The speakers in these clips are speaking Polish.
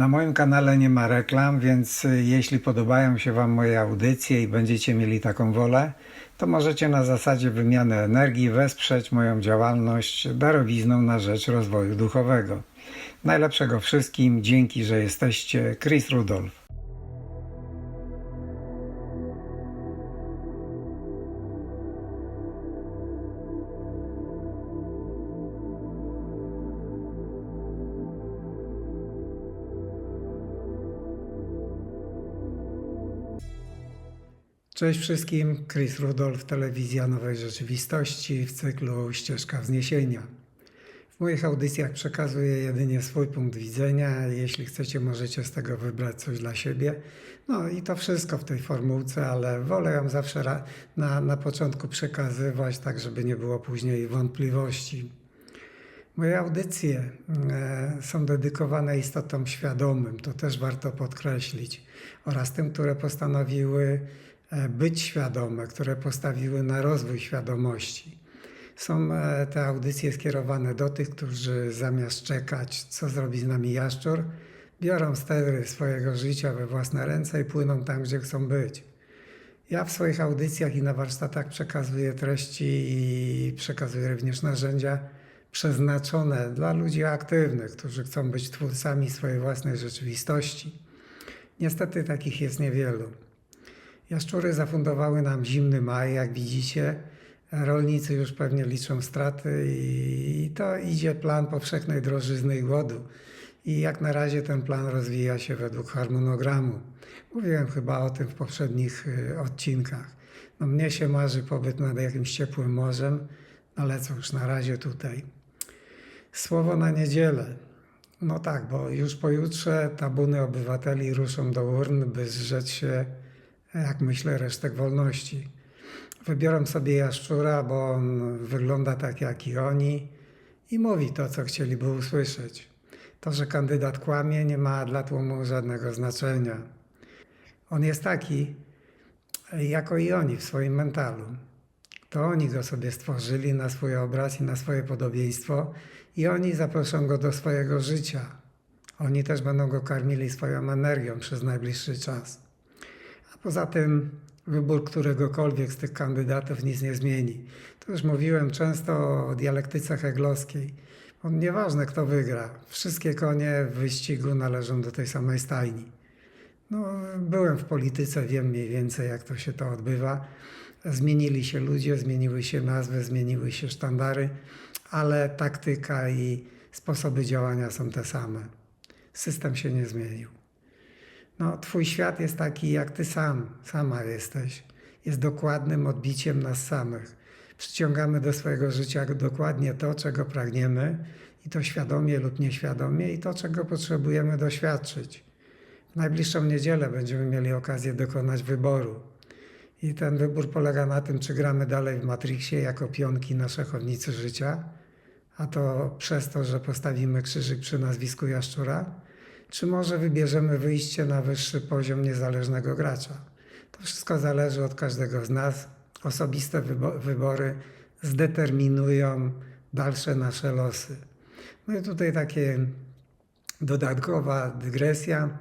Na moim kanale nie ma reklam, więc y, jeśli podobają się Wam moje audycje i będziecie mieli taką wolę, to możecie na zasadzie wymiany energii wesprzeć moją działalność darowizną na rzecz rozwoju duchowego. Najlepszego wszystkim, dzięki, że jesteście. Chris Rudolph. Cześć wszystkim, Chris Rudolph, Telewizja Nowej Rzeczywistości w cyklu Ścieżka Wzniesienia. W moich audycjach przekazuję jedynie swój punkt widzenia. Jeśli chcecie, możecie z tego wybrać coś dla siebie. No i to wszystko w tej formułce, ale wolę ją zawsze na, na początku przekazywać, tak żeby nie było później wątpliwości. Moje audycje e, są dedykowane istotom świadomym, to też warto podkreślić, oraz tym, które postanowiły być świadome, które postawiły na rozwój świadomości. Są e, te audycje skierowane do tych, którzy zamiast czekać, co zrobi z nami jaszczur, biorą stery swojego życia we własne ręce i płyną tam, gdzie chcą być. Ja w swoich audycjach i na warsztatach przekazuję treści i przekazuję również narzędzia przeznaczone dla ludzi aktywnych, którzy chcą być twórcami swojej własnej rzeczywistości. Niestety takich jest niewielu. Jaszczury zafundowały nam zimny maj, jak widzicie. Rolnicy już pewnie liczą straty i to idzie plan powszechnej drożyzny i głodu. I jak na razie ten plan rozwija się według harmonogramu. Mówiłem chyba o tym w poprzednich y, odcinkach. No mnie się marzy pobyt nad jakimś ciepłym morzem, ale cóż, na razie tutaj. Słowo na niedzielę. No tak, bo już pojutrze tabuny obywateli ruszą do urn, by zrzec się, jak myślę, resztek wolności. Wybiorą sobie jaszczura, bo on wygląda tak jak i oni i mówi to, co chcieliby usłyszeć. To, że kandydat kłamie, nie ma dla tłumu żadnego znaczenia. On jest taki, jako i oni w swoim mentalu. To oni go sobie stworzyli na swój obraz i na swoje podobieństwo i oni zaproszą go do swojego życia. Oni też będą go karmili swoją energią przez najbliższy czas. Poza tym wybór któregokolwiek z tych kandydatów nic nie zmieni. To już mówiłem często o dialektyce heglowskiej. On nieważne kto wygra, wszystkie konie w wyścigu należą do tej samej stajni. No, byłem w polityce, wiem mniej więcej jak to się to odbywa. Zmienili się ludzie, zmieniły się nazwy, zmieniły się sztandary, ale taktyka i sposoby działania są te same. System się nie zmienił. No, twój świat jest taki, jak ty sam, sama jesteś. Jest dokładnym odbiciem nas samych. Przyciągamy do swojego życia dokładnie to, czego pragniemy, i to świadomie lub nieświadomie, i to, czego potrzebujemy doświadczyć. W najbliższą niedzielę będziemy mieli okazję dokonać wyboru. I ten wybór polega na tym, czy gramy dalej w Matrixie jako pionki na szachownicy życia, a to przez to, że postawimy krzyżyk przy nazwisku Jaszczura, czy może wybierzemy wyjście na wyższy poziom niezależnego gracza. To wszystko zależy od każdego z nas. Osobiste wybo- wybory zdeterminują dalsze nasze losy. No i tutaj takie dodatkowa dygresja.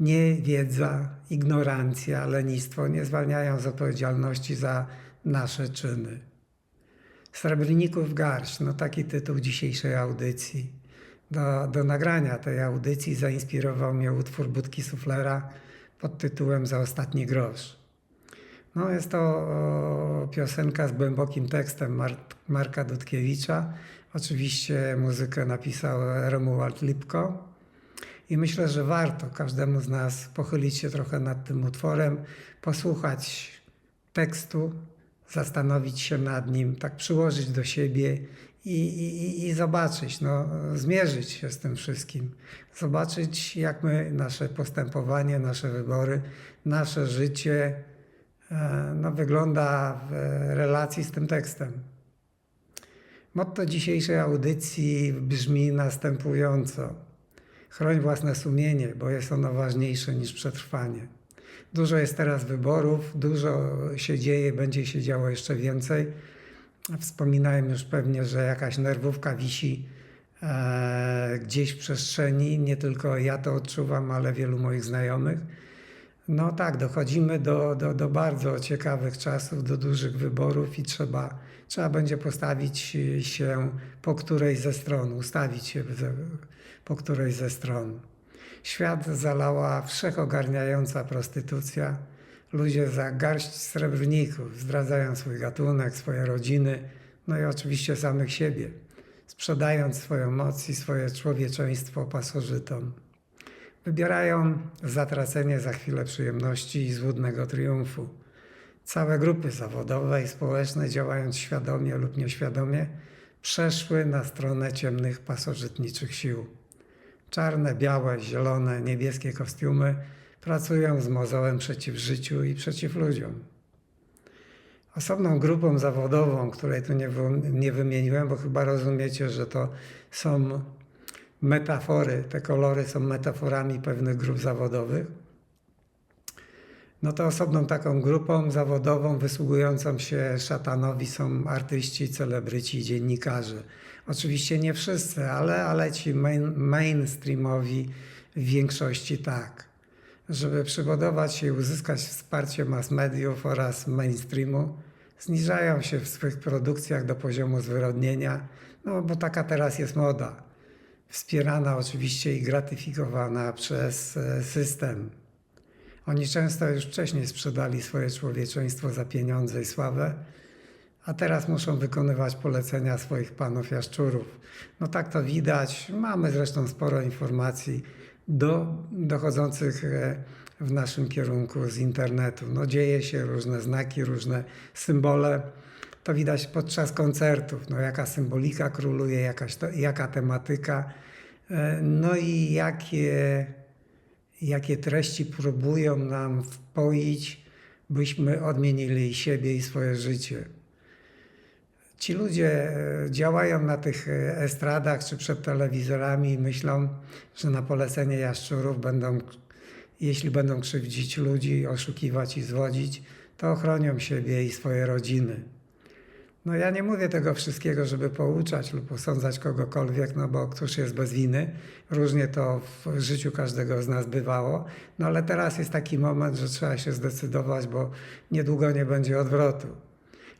Niewiedza, ignorancja, lenistwo nie zwalniają z odpowiedzialności za nasze czyny. Srebrników garść, no taki tytuł dzisiejszej audycji. Do, do nagrania tej audycji zainspirował mnie utwór Budki Suflera pod tytułem Za ostatni grosz. No jest to piosenka z głębokim tekstem Mar- Marka Dudkiewicza. Oczywiście muzykę napisał Romuald Lipko. I myślę, że warto każdemu z nas pochylić się trochę nad tym utworem, posłuchać tekstu, zastanowić się nad nim, tak przyłożyć do siebie i, i, i zobaczyć, no, zmierzyć się z tym wszystkim. Zobaczyć, jak my, nasze postępowanie, nasze wybory, nasze życie e, no, wygląda w relacji z tym tekstem. Motto dzisiejszej audycji brzmi następująco. Chroń własne sumienie, bo jest ono ważniejsze niż przetrwanie. Dużo jest teraz wyborów, dużo się dzieje, będzie się działo jeszcze więcej. Wspominałem już pewnie, że jakaś nerwówka wisi e, gdzieś w przestrzeni. Nie tylko ja to odczuwam, ale wielu moich znajomych. No tak, dochodzimy do, do, do bardzo ciekawych czasów, do dużych wyborów i trzeba, trzeba będzie postawić się po której ze stron, ustawić się po której ze stron. Świat zalała wszechogarniająca prostytucja. Ludzie za garść srebrników zdradzają swój gatunek, swoje rodziny, no i oczywiście samych siebie, sprzedając swoją moc i swoje człowieczeństwo pasożytom. Wybierają zatracenie za chwilę przyjemności i złudnego triumfu. Całe grupy zawodowe i społeczne, działając świadomie lub nieświadomie, przeszły na stronę ciemnych pasożytniczych sił. Czarne, białe, zielone, niebieskie kostiumy pracują z mozołem przeciw życiu i przeciw ludziom. Osobną grupą zawodową, której tu nie, nie wymieniłem, bo chyba rozumiecie, że to są metafory, te kolory są metaforami pewnych grup zawodowych. No to osobną taką grupą zawodową wysługującą się szatanowi są artyści, celebryci dziennikarze. Oczywiście nie wszyscy, ale, ale ci main, mainstreamowi w większości tak. Żeby przybudować się i uzyskać wsparcie mass mediów oraz mainstreamu, zniżają się w swych produkcjach do poziomu zwyrodnienia, no bo taka teraz jest moda. Wspierana oczywiście i gratyfikowana przez e, system. Oni często już wcześniej sprzedali swoje człowieczeństwo za pieniądze i sławę, a teraz muszą wykonywać polecenia swoich panów jaszczurów. No tak to widać. Mamy zresztą sporo informacji do, dochodzących e, w naszym kierunku z internetu. No dzieje się różne znaki, różne symbole. To widać podczas koncertów. No jaka symbolika króluje, jakaś to, jaka tematyka. E, No i jakie jakie treści próbują nam wpoić, byśmy odmienili siebie i swoje życie. Ci ludzie e, działają na tych e, estradach czy przed telewizorami i myślą, że na polecenie jaszczurów będą, jeśli będą krzywdzić ludzi, oszukiwać i zwodzić, to ochronią siebie i swoje rodziny. No ja nie mówię tego wszystkiego, żeby pouczać lub osądzać kogokolwiek, no bo któż jest bez winy. Różnie to w życiu każdego z nas bywało. No ale teraz jest taki moment, że trzeba się zdecydować, bo niedługo nie będzie odwrotu.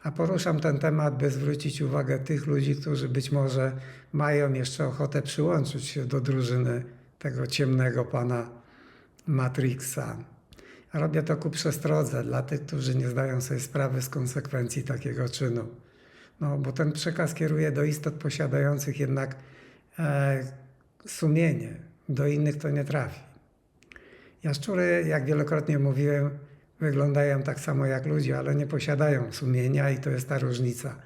A poruszam ten temat, by zwrócić uwagę tych ludzi, którzy być może mają jeszcze ochotę przyłączyć się do drużyny tego ciemnego pana Matrixa. Robię to ku przestrodze dla tych, którzy nie zdają sobie sprawy z konsekwencji takiego czynu. No, bo ten przekaz kieruje do istot posiadających jednak e, sumienie, do innych to nie trafi. Jaszczury, jak wielokrotnie mówiłem, wyglądają tak samo jak ludzie, ale nie posiadają sumienia i to jest ta różnica.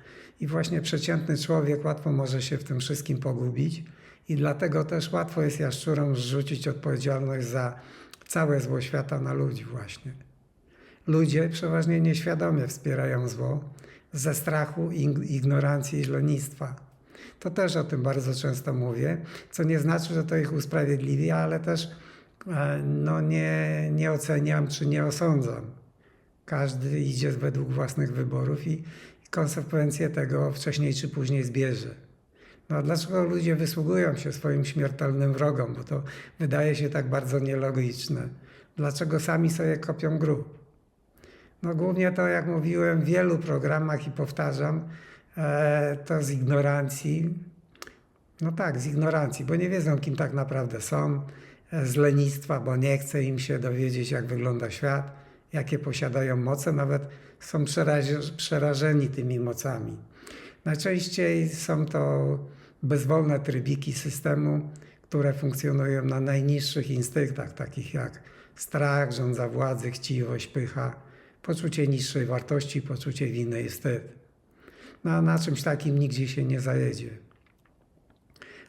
I właśnie przeciętny człowiek łatwo może się w tym wszystkim pogubić i dlatego też łatwo jest jaszczurom zrzucić odpowiedzialność za całe zło świata na ludzi właśnie. Ludzie przeważnie nieświadomie wspierają zło ze strachu, ig- ignorancji i lenistwa. To też o tym bardzo często mówię, co nie znaczy, że to ich usprawiedliwia, ale też no, nie, nie oceniam czy nie osądzam. Każdy idzie według własnych wyborów i, i konsekwencje tego wcześniej czy później zbierze. No a dlaczego ludzie wysługują się swoim śmiertelnym wrogom? Bo to wydaje się tak bardzo nielogiczne. Dlaczego sami sobie kopią grób? No głównie to, jak mówiłem w wielu programach i powtarzam, e, to z ignorancji. No tak, z ignorancji, bo nie wiedzą, kim tak naprawdę są, z lenistwa, bo nie chce im się dowiedzieć, jak wygląda świat, jakie posiadają moce, nawet są przeraże- przerażeni tymi mocami. Najczęściej są to bezwolne trybiki systemu, które funkcjonują na najniższych instynktach, takich jak strach, żądza władzy, chciwość, pycha, poczucie niższej wartości, poczucie winy i wstyd. No a na czymś takim nigdzie się nie zajedzie.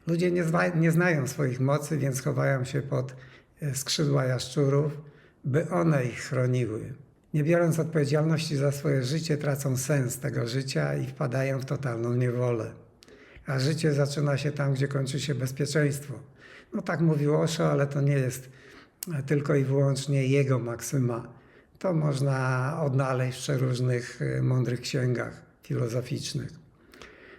Ludzie nie, nie znają swoich mocy, więc chowają się pod e, skrzydła jaszczurów, by one ich chroniły. Nie biorąc odpowiedzialności za swoje życie, tracą sens tego życia i wpadają w totalną niewolę. A życie zaczyna się tam, gdzie kończy się bezpieczeństwo. No tak mówił Osho, ale to nie jest e, tylko i wyłącznie jego maksyma. To można odnaleźć w przeróżnych e, mądrych księgach filozoficznych.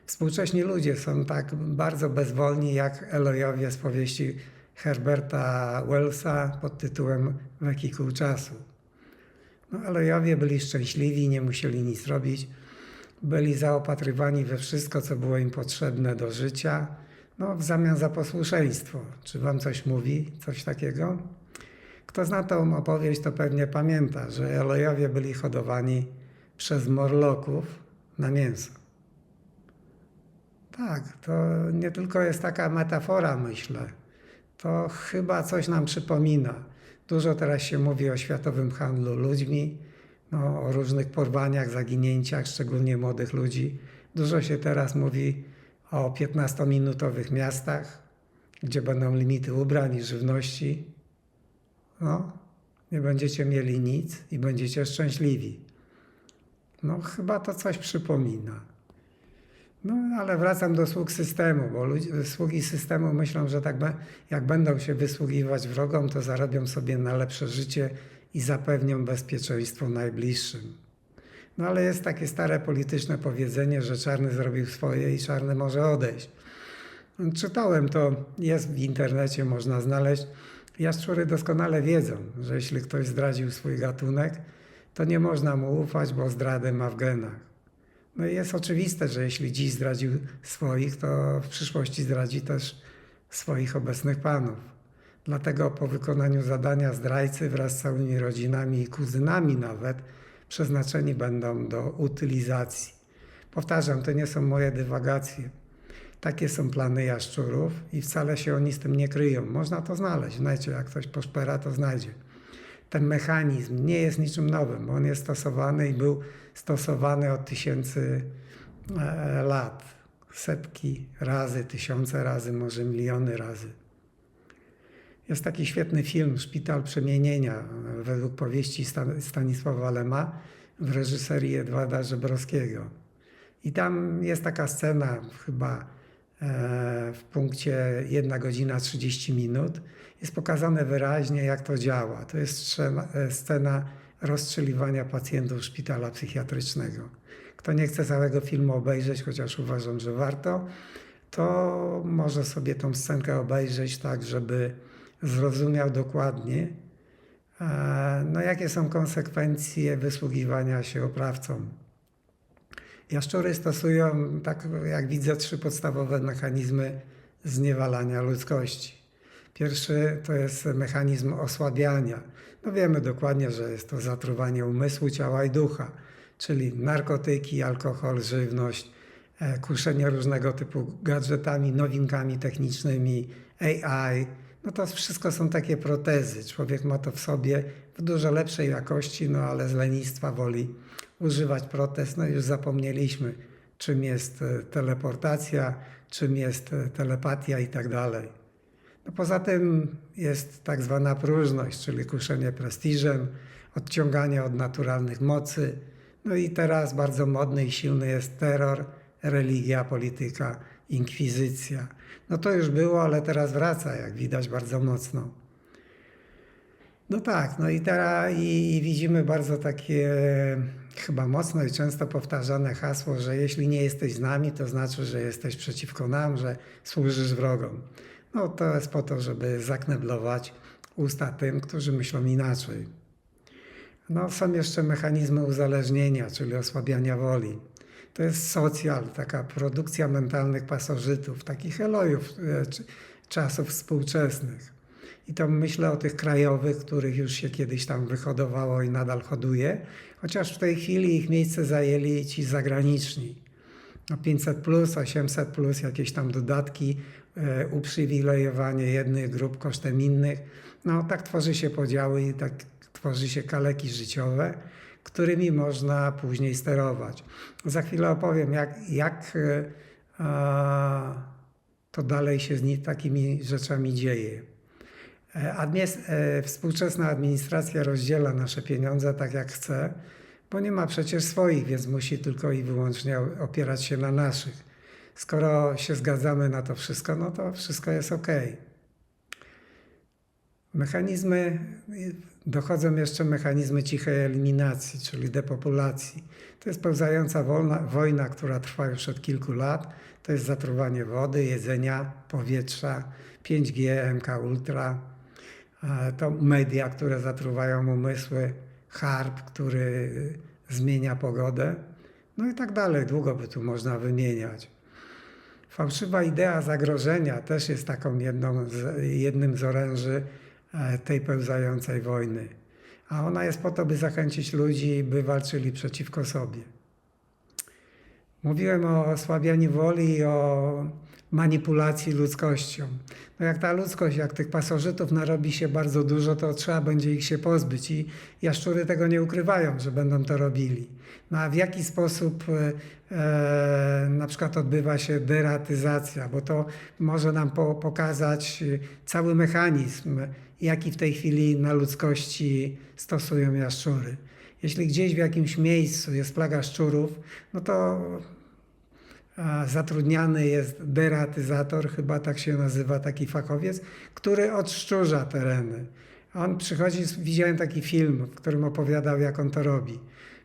Współcześni ludzie są tak bardzo bezwolni jak Elojowie z powieści Herberta Wellsa pod tytułem Wehikuł czasu. No, Elojowie byli szczęśliwi, nie musieli nic robić, byli zaopatrywani we wszystko, co było im potrzebne do życia, no, w zamian za posłuszeństwo. Czy wam coś mówi, coś takiego? Kto zna tą opowieść, to pewnie pamięta, że Elojowie byli hodowani przez Morloków na mięso. Tak, to nie tylko jest taka metafora, myślę. To chyba coś nam przypomina. Dużo teraz się mówi o światowym handlu ludźmi, no, o różnych porwaniach, zaginięciach, szczególnie młodych ludzi. Dużo się teraz mówi o 15-minutowych miastach, gdzie będą limity ubrań i żywności. No, nie będziecie mieli nic i będziecie szczęśliwi. No, chyba to coś przypomina. No, ale wracam do sług systemu, bo ludzie, sługi systemu myślą, że tak jak będą się wysługiwać wrogom, to zarobią sobie na lepsze życie i zapewnią bezpieczeństwo najbliższym. No ale jest takie stare polityczne powiedzenie, że czarny zrobił swoje i czarny może odejść. Czytałem to, jest w internecie, można znaleźć. Jaszczury doskonale wiedzą, że jeśli ktoś zdradził swój gatunek, to nie można mu ufać, bo zdradę ma w genach. No i jest oczywiste, że jeśli dziś zdradził swoich, to w przyszłości zdradzi też swoich obecnych panów. Dlatego po wykonaniu zadania zdrajcy wraz z całymi rodzinami i kuzynami nawet przeznaczeni będą do utylizacji. Powtarzam, to nie są moje dywagacje. Takie są plany jaszczurów i wcale się oni z tym nie kryją. Można to znaleźć. Znajdzie, jak ktoś poszpera, to znajdzie. Ten mechanizm nie jest niczym nowym, on jest stosowany i był stosowany od tysięcy e, lat. Setki razy, tysiące razy, może miliony razy. Jest taki świetny film Szpital Przemienienia według powieści Stanisława Lema w reżyserii Edwarda Żebrowskiego. I tam jest taka scena chyba e, w punkcie 1 godzina 30 minut. Jest pokazane wyraźnie, jak to działa. To jest scena rozstrzeliwania pacjentów szpitala psychiatrycznego. Kto nie chce całego filmu obejrzeć, chociaż uważam, że warto, to może sobie tą scenkę obejrzeć tak, żeby zrozumiał dokładnie, e, no jakie są konsekwencje wysługiwania się oprawcom. Jaszczury stosują, tak jak widzę, trzy podstawowe mechanizmy zniewalania ludzkości. Pierwszy to jest mechanizm osłabiania. No wiemy dokładnie, że jest to zatruwanie umysłu, ciała i ducha, czyli narkotyki, alkohol, żywność, e, kuszenie różnego typu gadżetami, nowinkami technicznymi, AI. No to wszystko są takie protezy. Człowiek ma to w sobie w dużo lepszej jakości, no ale z lenistwa woli używać protez. No już zapomnieliśmy, czym jest e, teleportacja, czym jest e, telepatia i tak dalej. Poza tym jest tak zwana próżność, czyli kuszenie prestiżem, odciąganie od naturalnych mocy. No i teraz bardzo modny i silny jest terror, religia, polityka, inkwizycja. No to już było, ale teraz wraca, jak widać, bardzo mocno. No tak, no i teraz i, i widzimy bardzo takie chyba mocno i często powtarzane hasło, że jeśli nie jesteś z nami, to znaczy, że jesteś przeciwko nam, że służysz wrogom. No to jest po to, żeby zakneblować usta tym, którzy myślą inaczej. No, są jeszcze mechanizmy uzależnienia, czyli osłabiania woli. To jest socjal, taka produkcja mentalnych pasożytów, takich elojów e, czasów współczesnych. I to myślę o tych krajowych, których już się kiedyś tam wyhodowało i nadal hoduje, chociaż w tej chwili ich miejsce zajęli ci zagraniczni. No 500 plus, 800 plus, jakieś tam dodatki, e, uprzywilejowanie jednych grup kosztem innych. No tak tworzy się podziały i tak tworzy się kaleki życiowe, którymi można później sterować. Za chwilę opowiem, jak, jak e, to dalej się z takimi rzeczami dzieje. E, współczesna administracja rozdziela nasze pieniądze tak jak chce, bo nie ma przecież swoich, więc musi tylko i wyłącznie opierać się na naszych. Skoro się zgadzamy na to wszystko, no to wszystko jest ok. Mechanizmy, dochodzą jeszcze mechanizmy cichej eliminacji, czyli depopulacji. To jest pełzająca wolna, wojna, która trwa już od kilku lat. To jest zatruwanie wody, jedzenia, powietrza, 5G, MK Ultra, e, to media, które zatruwają umysły, harp, który zmienia pogodę, no i tak dalej. Długo by tu można wymieniać. Fałszywa idea zagrożenia też jest taką jedną z, jednym z oręży e, tej pełzającej wojny. A ona jest po to, by zachęcić ludzi, by walczyli przeciwko sobie. Mówiłem o osłabianiu woli i o manipulacji ludzkością. No jak ta ludzkość, jak tych pasożytów narobi się bardzo dużo, to trzeba będzie ich się pozbyć i jaszczury tego nie ukrywają, że będą to robili. No a w jaki sposób e, e, na przykład odbywa się deratyzacja, bo to może nam po, pokazać cały mechanizm, jaki w tej chwili na ludzkości stosują jaszczury. Jeśli gdzieś w jakimś miejscu jest plaga szczurów, no to zatrudniany jest deratyzator, chyba tak się nazywa taki fachowiec, który odszczurza tereny. On przychodzi, widziałem taki film, w którym opowiadał, jak on to robi.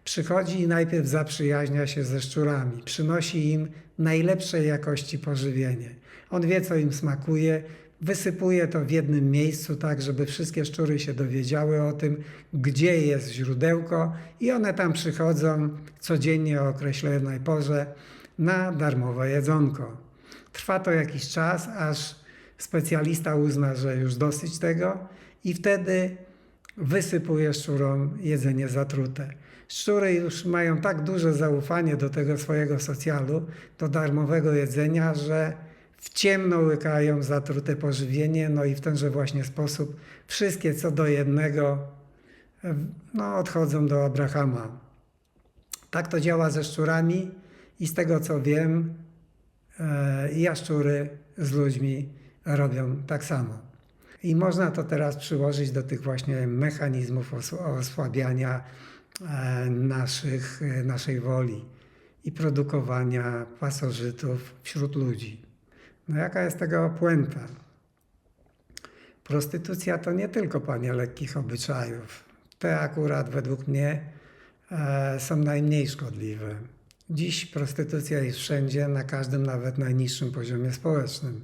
Przychodzi i najpierw zaprzyjaźnia się ze szczurami, przynosi im najlepszej jakości pożywienie. On wie, co im smakuje, wysypuje to w jednym miejscu, tak żeby wszystkie szczury się dowiedziały o tym, gdzie jest źródełko, i one tam przychodzą codziennie o określonej porze na darmowe jedzonko. Trwa to jakiś czas, aż specjalista uzna, że już dosyć tego, i wtedy wysypuje szczurom jedzenie zatrute. Szczury już mają tak duże zaufanie do tego swojego socjalu, do darmowego jedzenia, że w ciemno łykają zatrute pożywienie, no i w tenże właśnie sposób wszystkie co do jednego no, odchodzą do Abrahama. Tak to działa ze szczurami i z tego co wiem, e, jaszczury z ludźmi robią tak samo. I można to teraz przyłożyć do tych właśnie mechanizmów osłabiania e, naszych, e, naszej woli i produkowania pasożytów wśród ludzi. No jaka jest tego puenta? Prostytucja to nie tylko panie lekkich obyczajów. Te akurat według mnie są najmniej szkodliwe. Dziś prostytucja jest wszędzie, na każdym, nawet najniższym poziomie społecznym.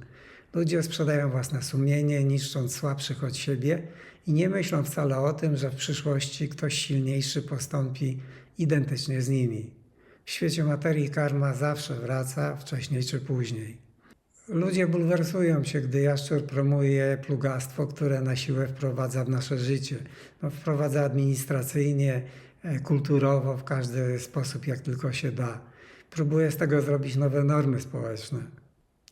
Ludzie sprzedają własne sumienie, niszcząc słabszych od siebie i nie myślą wcale o tym, że w przyszłości ktoś silniejszy postąpi identycznie z nimi. W świecie materii karma zawsze wraca, wcześniej czy później. Ludzie bulwersują się, gdy jaszczur promuje plugastwo, które na siłę wprowadza w nasze życie. No, wprowadza administracyjnie, kulturowo, w każdy sposób, jak tylko się da. Próbuje z tego zrobić nowe normy społeczne.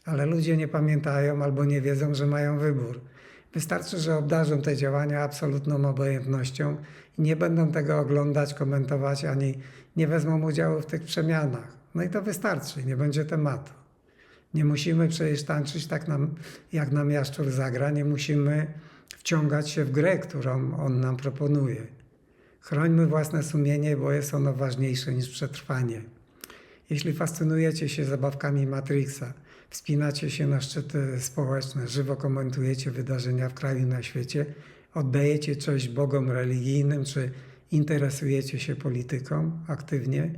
Ale ludzie nie pamiętają albo nie wiedzą, że mają wybór. Wystarczy, że obdarzą te działania absolutną obojętnością i nie będą tego oglądać, komentować, ani nie wezmą udziału w tych przemianach. No i to wystarczy, nie będzie tematu. Nie musimy przecież tańczyć tak nam, jak nam jaszczur zagra, nie musimy wciągać się w grę, którą on nam proponuje. Chrońmy własne sumienie, bo jest ono ważniejsze niż przetrwanie. Jeśli fascynujecie się zabawkami Matrixa, wspinacie się na szczyty społeczne, żywo komentujecie wydarzenia w kraju i na świecie, oddajecie cześć bogom religijnym, czy interesujecie się polityką aktywnie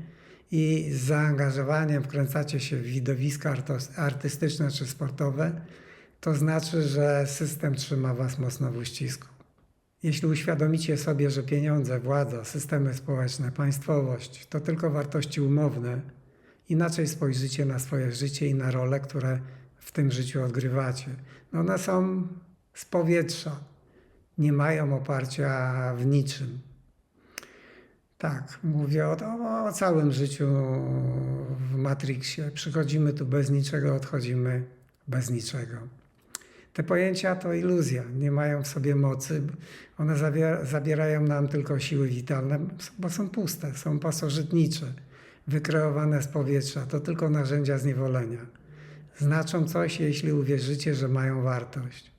i z zaangażowaniem wkręcacie się w widowiska artystyczne czy sportowe, to znaczy, że system trzyma Was mocno w uścisku. Jeśli uświadomicie sobie, że pieniądze, władza, systemy społeczne, państwowość to tylko wartości umowne, inaczej spojrzycie na swoje życie i na role, które w tym życiu odgrywacie. No one są z powietrza, nie mają oparcia w niczym. Tak, mówię o, o, o całym życiu w Matrixie. Przychodzimy tu bez niczego, odchodzimy bez niczego. Te pojęcia to iluzja, nie mają w sobie mocy. One zabierają nam tylko siły witalne, bo są puste, są pasożytnicze, wykreowane z powietrza. To tylko narzędzia zniewolenia. Znaczą coś, jeśli uwierzycie, że mają wartość.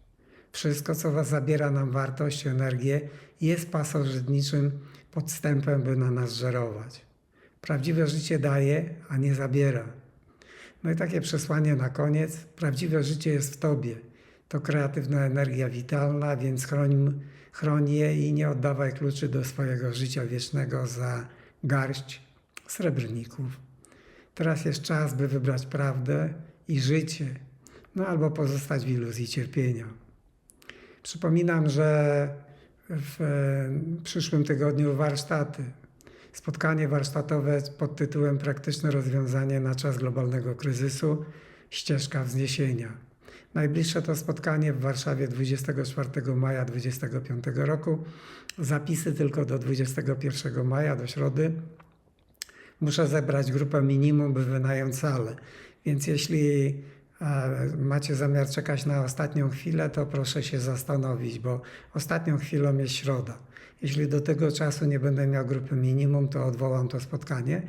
Wszystko, co was zabiera nam wartość, energię, jest pasożytniczym podstępem, by na nas żerować. Prawdziwe życie daje, a nie zabiera. No i takie przesłanie na koniec. Prawdziwe życie jest w Tobie. To kreatywna energia witalna, więc chroń, chroń je i nie oddawaj kluczy do swojego życia wiecznego za garść srebrników. Teraz jest czas, by wybrać prawdę i życie, no albo pozostać w iluzji cierpienia. Przypominam, że w e, przyszłym tygodniu warsztaty. Spotkanie warsztatowe pod tytułem Praktyczne rozwiązanie na czas globalnego kryzysu ścieżka wzniesienia. Najbliższe to spotkanie w Warszawie 24 maja 2025 roku. Zapisy tylko do 21 maja, do środy. Muszę zebrać grupę minimum, by wynająć salę. Więc jeśli e, macie zamiar czekać na ostatnią chwilę, to proszę się zastanowić, bo ostatnią chwilą jest środa. Jeśli do tego czasu nie będę miał grupy minimum, to odwołam to spotkanie.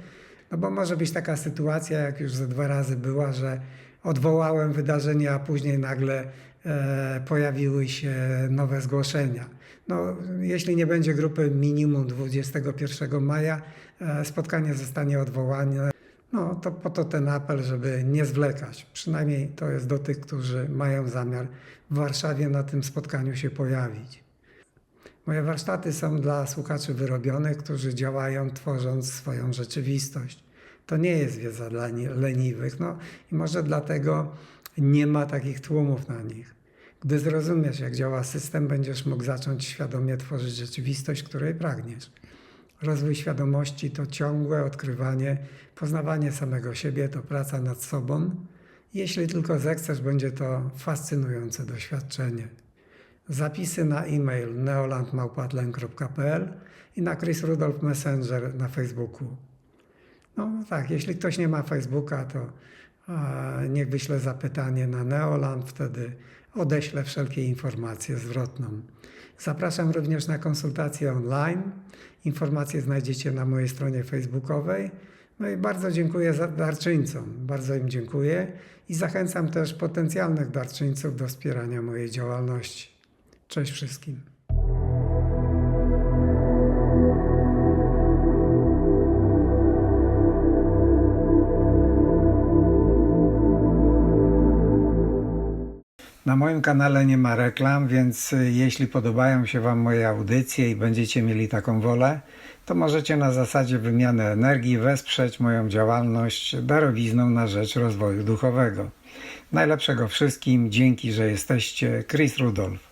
No bo może być taka sytuacja, jak już ze dwa razy była, że odwołałem wydarzenie, a później nagle e, pojawiły się nowe zgłoszenia. No, jeśli nie będzie grupy minimum 21 maja, e, spotkanie zostanie odwołane. No, to po to ten apel, żeby nie zwlekać. Przynajmniej to jest do tych, którzy mają zamiar w Warszawie na tym spotkaniu się pojawić. Moje warsztaty są dla słuchaczy wyrobionych, którzy działają tworząc swoją rzeczywistość. To nie jest wiedza dla leniwych, no i może dlatego nie ma takich tłumów na nich. Gdy zrozumiesz, jak działa system, będziesz mógł zacząć świadomie tworzyć rzeczywistość, której pragniesz. Rozwój świadomości to ciągłe odkrywanie, poznawanie samego siebie, to praca nad sobą. Jeśli tylko zechcesz, będzie to fascynujące doświadczenie. Zapisy na e-mail neolandmałpatlen.pl i na Chris Rudolph Messenger na Facebooku. No tak, jeśli ktoś nie ma Facebooka, to niech wyśle zapytanie na Neoland, wtedy odeślę wszelkie informacje zwrotną. Zapraszam również na konsultacje online. Informacje znajdziecie na mojej stronie facebookowej. No i bardzo dziękuję darczyńcom, bardzo im dziękuję i zachęcam też potencjalnych darczyńców do wspierania mojej działalności. Cześć wszystkim. Na moim kanale nie ma reklam, więc y, jeśli podobają się Wam moje audycje i będziecie mieli taką wolę, to możecie na zasadzie wymiany energii wesprzeć moją działalność darowizną na rzecz rozwoju duchowego. Najlepszego wszystkim, dzięki, że jesteście. Chris Rudolph.